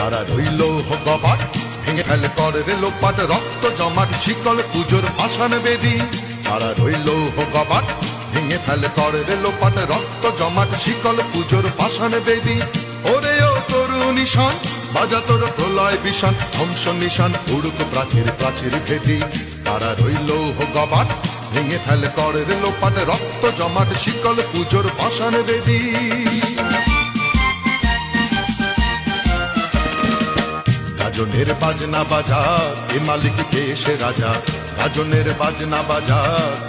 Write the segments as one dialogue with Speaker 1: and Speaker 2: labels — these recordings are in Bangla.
Speaker 1: তারা রইল গবাট ভেঙে ফেলে করে রে লোপাট রক্ত জমাট, শিকল পুজোর ভাষণ বেদি। তারা রইল গবাট ভেঙে ফেলে করে রে লোপাট রক্ত জমাট, শিকল পুজোর ভাষণ বেদি। ওরে ও তরু নিশান বাজা তোর প্রলয় বিষান ধ্বংস নিশান, উড়ুক প্রাচীর প্রাচীর ভেদি। তারা রইল গবাট ভেঙে ফেলে করে রে লোপাট রক্ত জমাট, শিকল পুজোর ভাষণ বেদি। গাজনের বাজনা বাজা, কে মালিক, কে সে রাজা? গাজনের বাজনা বাজা,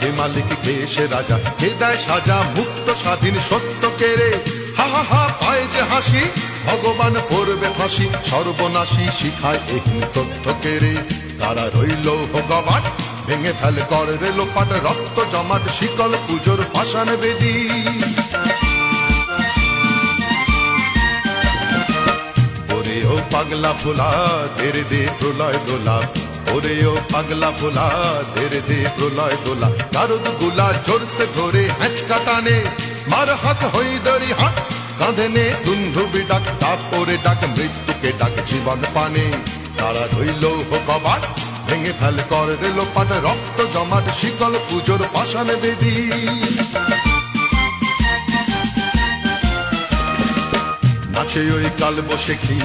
Speaker 1: কে মালিক, কে সে রাজা? কে দেয় সাজা মুক্ত স্বাধীন সত্য কেড়ে হা হা পায় যে হাসি, ভগবান পড়বে ফাঁসি। সর্বনাশী শিখায় এহীন তথ্য কেড়ে তারা রইল ভগবান ভেঙে ফেলে করে রে লোপাট, রক্ত জমাট, শিকল পুজোর পাষাণ বেদী। পাগলা ফুলা তেরে দে প্রলয় দোলা। ওরে ও পাগলা ফুলা তেরে দে প্রলয় দোলা। নারদগুলা জোরসে ধরে হ্যাঁচকা টানে, মার হাত হই দরি হাত কাঁধে নে দুন্ধুবি ডাক ওরে ডাক, মৃত্যুকে ডাক জীবন পানে। তারা রইল হো কবাট, ভেঙে ফেল কর রেল পাট রক্ত জমাট, শিকল পুজোর পাষাণ বেদী। নাচে ওই কাল বসে খি